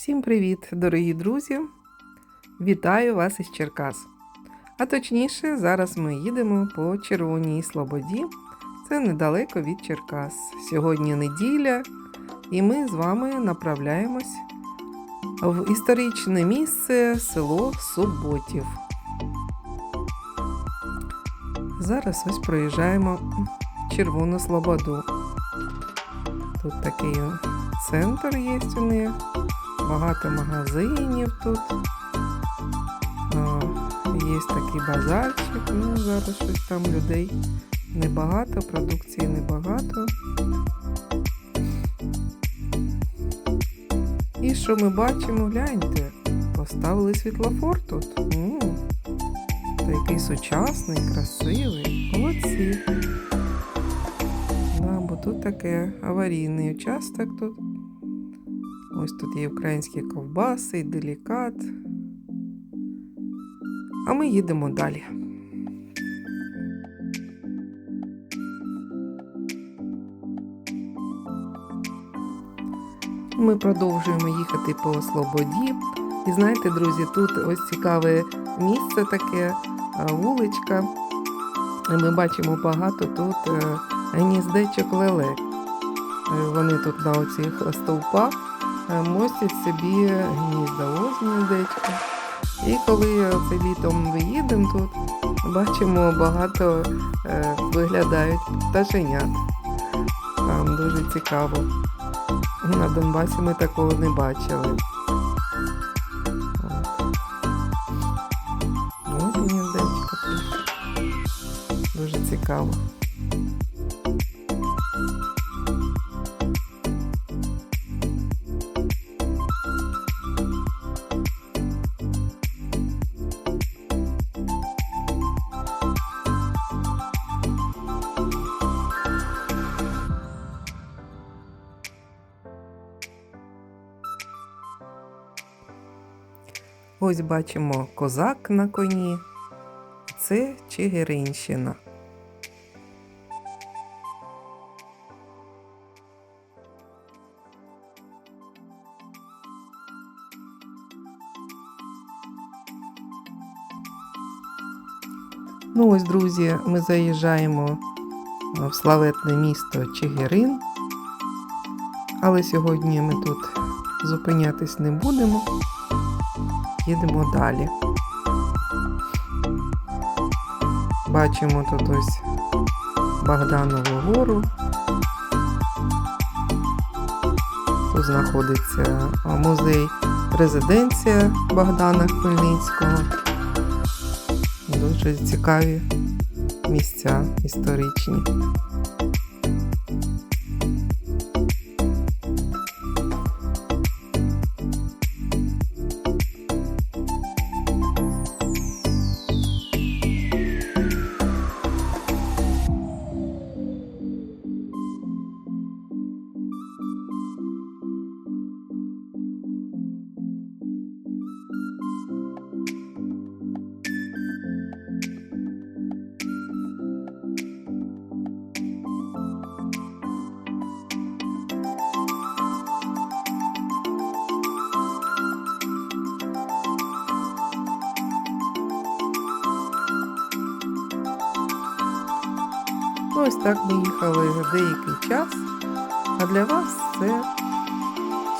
Всім привіт, дорогі друзі! Вітаю вас із Черкас. А точніше, зараз ми їдемо по Червоній Слободі. Це недалеко від Черкас. Сьогодні неділя, і ми з вами направляємось в історичне місце село Суботів. Зараз ось проїжджаємо Червону Слободу. Тут такий центр є у них, багато магазинів тут. Є такий базарчик, ну зараз щось там людей небагато, продукції небагато. І що ми бачимо, гляньте, поставили світлофор тут. М, Такий сучасний, красивий. Молодці. Да, бо тут таке аварійний участок тут. Ось тут є українські ковбаси, і делікат. А ми їдемо далі. Ми продовжуємо їхати по Слободі. І знаєте, друзі, тут ось цікаве місце таке, вуличка. І ми бачимо багато тут е, гніздечок лелек. Е, Вони тут на оцих стовпах мостять собі гнізда. Ось гніздечко. І коли це літом виїдемо тут, бачимо багато е, виглядають пташенят. Там дуже цікаво. На Донбасі ми такого не бачили. Ось гніздечко. Дуже цікаво. Ось бачимо козак на коні. Це Чигиринщина. Ну ось, друзі, ми заїжджаємо в славетне місто Чигирин. Але сьогодні ми тут зупинятись не будемо. Їдемо далі. Бачимо тут ось Богданову гору. Тут знаходиться музей резиденція Богдана Хмельницького. Дуже цікаві місця історичні. Ось так ми їхали деякий час, а для вас це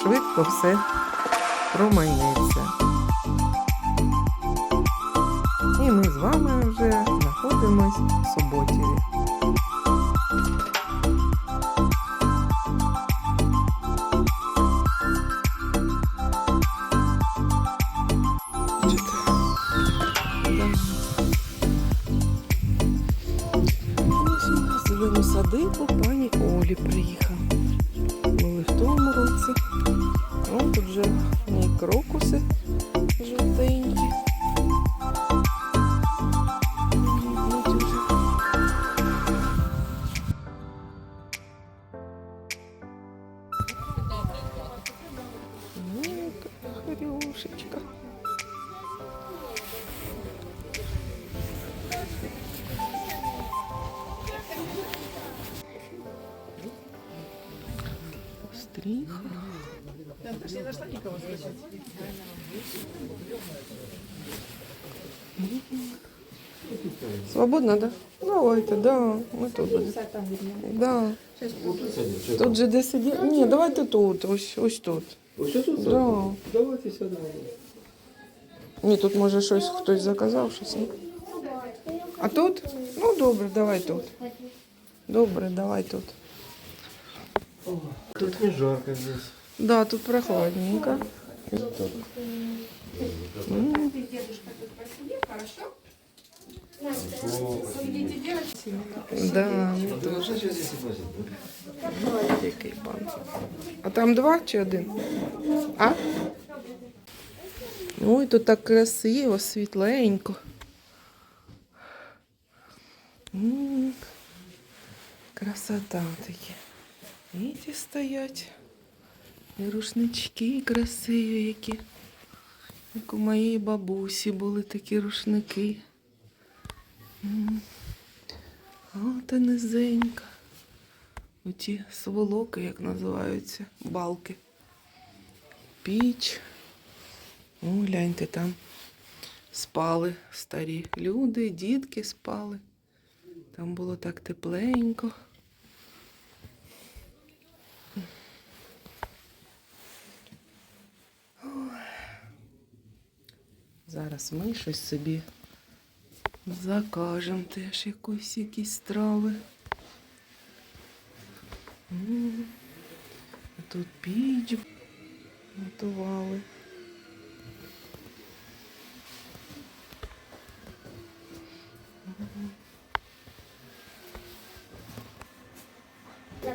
швидко все промайнеться. І ми з вами вже знаходимось в Суботіві. Свободно, да? Давайте, да. Ми тут будемо. Да. Тут же де сидіти? Ні, давайте тут, ось, ось тут. Ось тут? Да. Давайте сюди. Ні, тут може щось хтось заказав, щось. Ні? А тут? Ну добре, давай тут. Добре, давай тут. Тут не жарко здесь. Да, тут прохладненько. М, Да, ми Да, теж. Что здесь и возить, да? Який пан. А там два чи один? А? Ой, тут так красиво, світленько. Красота такі. І ті стоять. І рушнички красиві які. Як у моєї бабусі були такі рушники. Та низенька. Оті сволоки, як називаються, балки. Піч. О, гляньте, там спали старі люди, дітки спали. Там було так тепленько. Зараз ми щось собі закажемо теж якусь якісь страви. Тут піч готували.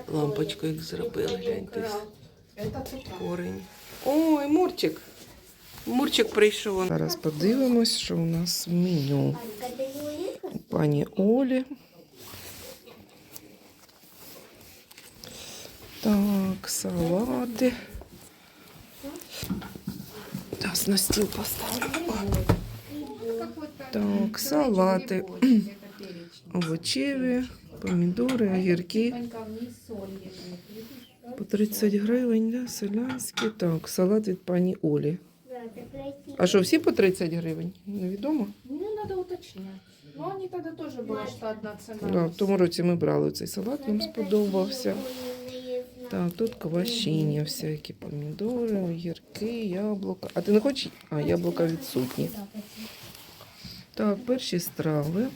Лампочку як зробили, гляньте. Корень. Ой, Мурчик. Мурчик прийшов. Зараз подивимось, що у нас в меню. Пані Олі. Так, салати. Зараз на стіл поставлю. Так, салати. Овочеві, помідори, огірки. По 30 гривень, да, селянські. Так, салат від пані Олі. А що, всі по 30 гривень? Невідомо. Ну, надо уточнять. Ну, они тогда тоже была, что одна цена. Да, в тому році ми брали цей салат, нам сподобався. Так, тут квашіння, всякі помідори, огірки, яблука. А ти не хочеш? А, яблука відсутні. Так, перші страви.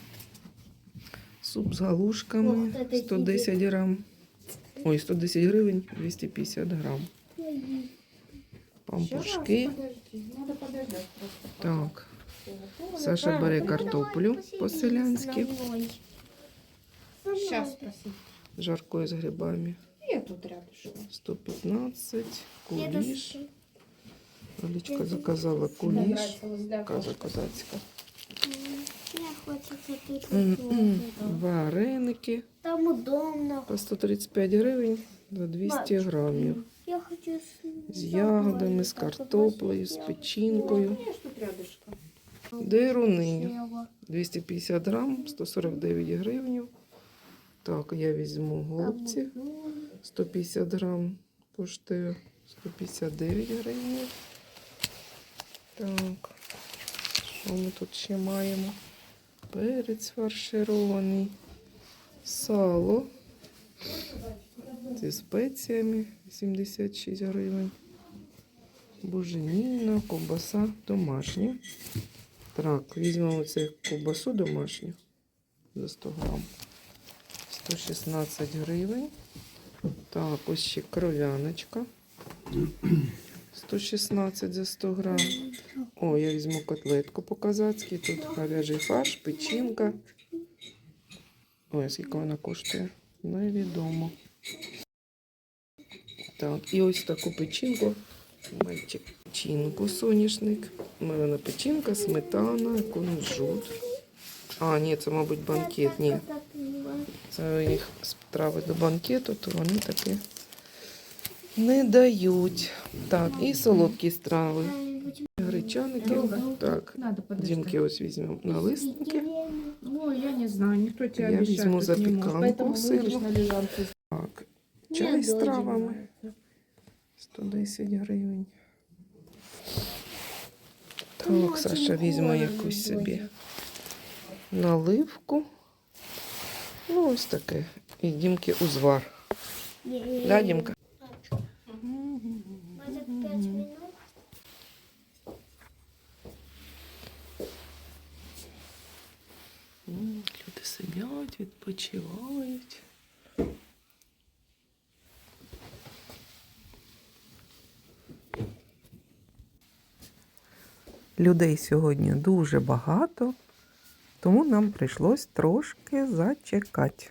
Суп з галушками 110 грам. Ой, 110 гривень, 250 грам. Пампушки. Надо подождать. Так, Саша бере картоплю по-селянськи. Спроси. Жаркою з грибами. Я тут рядышком. 115, куліш. Олічка заказала куліш. Каже козацька. Вареники Там удобно. по 135 гривень за 200 грамів. З ягодами, з картоплею, з печінкою. Деруни 250 грам, 149 гривень. Так, я візьму голубці. 150 грам коштує 159 гривень. Так, що ми тут ще маємо? Перець фарширований, сало зі спеціями 76 гривень. Буженіна, ковбаса домашня. Так, візьмемо цю ковбасу домашню за 100 грам. 116 гривень. Так, ось ще кров'яночка. 116 за 100 грам. О, я візьму котлетку по-казацьки. Тут говяжий фарш, печінка. Ой, скільки вона коштує? Невідомо. Так, і ось таку печінку. Мальчик. Печінку соняшник. Мелена печінка, сметана, кунжут. А, ні, це, мабуть, банкет. Ні. Це їх страви до банкету, то вони таки не дають. Так, і солодкі страви. Гречаники. Так, дімки ось візьмемо на листики. Ой, я не знаю, никто тебе Я обещать возьму тут не может, запеканку Поэтому выйдешь сырную. на лежанку. Так, чай з травами. 110 гривень. Ну, Так, Саша візьме якусь собі наливку. Ну, ось таке. І Дімки узвар. Да, Дімка? Может, пять минут? сидять, відпочивають. Людей сьогодні дуже багато, тому нам прийшлось трошки зачекати.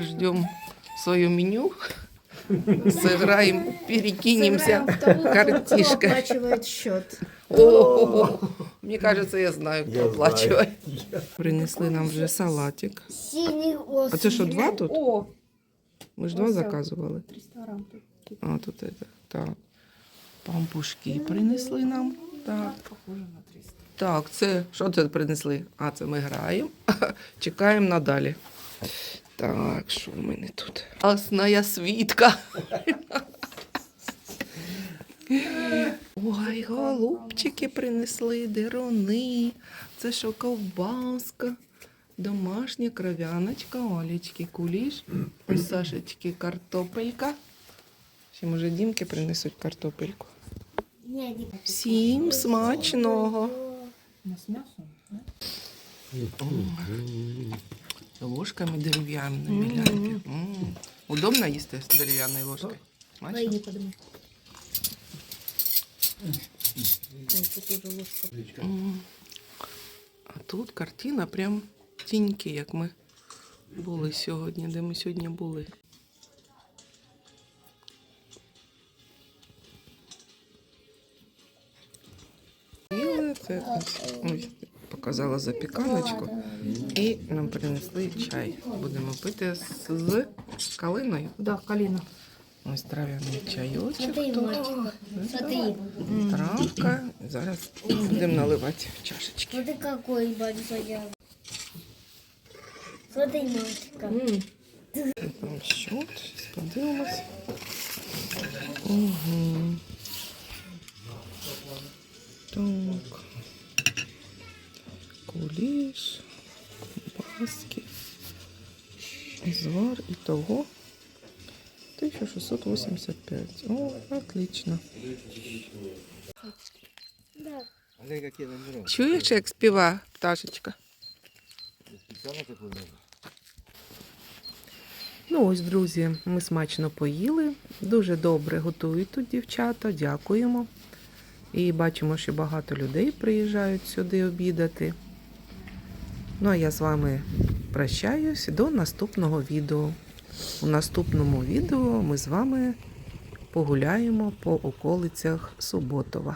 Ждемо своє меню. Сыграем, перекинемся картишкой. оплачивает счет. О, Мне кажется, я знаю, Я хто знаю. оплачує. Принесли нам вже салатик. А це що, два тут? О, Ми ж два заказували. 300. А, тут это. Так. Пампушки принесли нам. Так. Похоже на 300. Так, це що це принесли? А, це ми граємо. Чекаємо надалі. Так, що в мене тут? Красная світка. Ой, голубчики принесли, деруни. Це що ковбаска. Домашня кров'яночка, Олечки куліш. Ось Сашечки картопелька. Ще може Дімки принесуть картопельку. Всім смачного. Ложками дерев'яними Удобно їсти з дерев'яною ложкою? Смачно? Ой, не подумай. Ой, тут тоже ложка. М. А тут картина прям тіньки, як ми були сьогодні, де ми сьогодні були. Це показала запіканочку. І нам принесли чай. Будемо пити з, калиною. Да, калина. Ось трав'яний чайочок Смотри, тут. Смотри. Травка. Зараз будемо наливати в чашечки. Смотри, какой большой. Смотри, мальчика. Там зараз подивимось. Угу. Так. Куліш, ковбаски, звар і того. 1685. О, отлично. Чуєш, як співа пташечка? Ну ось, друзі, ми смачно поїли. Дуже добре готують тут дівчата. Дякуємо. І бачимо, що багато людей приїжджають сюди обідати. Ну а я з вами прощаюсь до наступного відео. У наступному відео ми з вами погуляємо по околицях Суботова.